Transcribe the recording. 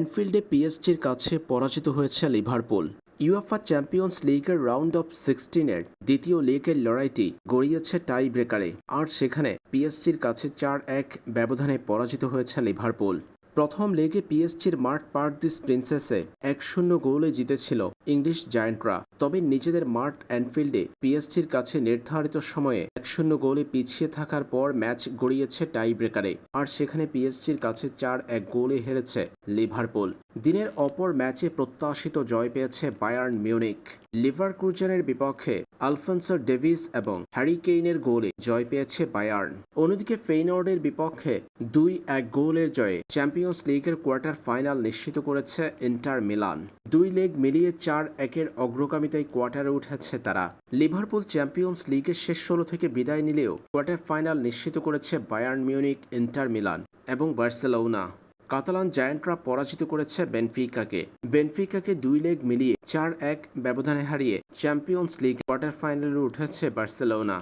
অ্যানফিল্ডে পিএসজির কাছে পরাজিত হয়েছে লিভারপুল ইউএফা চ্যাম্পিয়ন্স লিগের রাউন্ড অফ সিক্সটিনের দ্বিতীয় লিগের লড়াইটি গড়িয়েছে টাই ব্রেকারে আর সেখানে পিএসজির কাছে চার এক ব্যবধানে পরাজিত হয়েছে লিভারপুল প্রথম লেগে পিএসজির মার্ট পার্দিস প্রিন্সেসে এক শূন্য গোলে জিতেছিল ইংলিশ জায়ান্টরা। তবে নিজেদের মার্ট অ্যানফিল্ডে পিএসজির কাছে নির্ধারিত সময়ে এক শূন্য গোলে পিছিয়ে থাকার পর ম্যাচ গড়িয়েছে টাই ব্রেকারে আর সেখানে পিএসজির কাছে চার এক গোলে হেরেছে লিভারপুল। দিনের অপর ম্যাচে প্রত্যাশিত জয় পেয়েছে বায়ার্ন মিউনিক লিভার ক্রুজেনের বিপক্ষে আলফান্সো ডেভিস এবং হ্যারি কেইনের গোলে জয় পেয়েছে বায়ার্ন। অন্যদিকে ফেইনর্ডের বিপক্ষে দুই এক গোলের জয়ে চ্যাম্পিয়ন্স লিগের কোয়ার্টার ফাইনাল নিশ্চিত করেছে ইন্টার মিলান দুই লেগ মিলিয়ে চার একের অগ্রগামিতায় কোয়ার্টারে উঠেছে তারা। লিভারপুল চ্যাম্পিয়ন্স লিগের শেষ ষোলো থেকে বিদায় নিলেও কোয়ার্টার ফাইনাল নিশ্চিত করেছে বায়ার্ন মিউনিক ইন্টার মিলান এবং বার্সেলোনা কাতালান জায়ান্টরা পরাজিত করেছে বেনফিকাকে বেনফিকাকে দুই লেগ মিলিয়ে চার এক ব্যবধানে হারিয়ে চ্যাম্পিয়ন্স লিগ কোয়ার্টার ফাইনালে উঠেছে বার্সেলোনা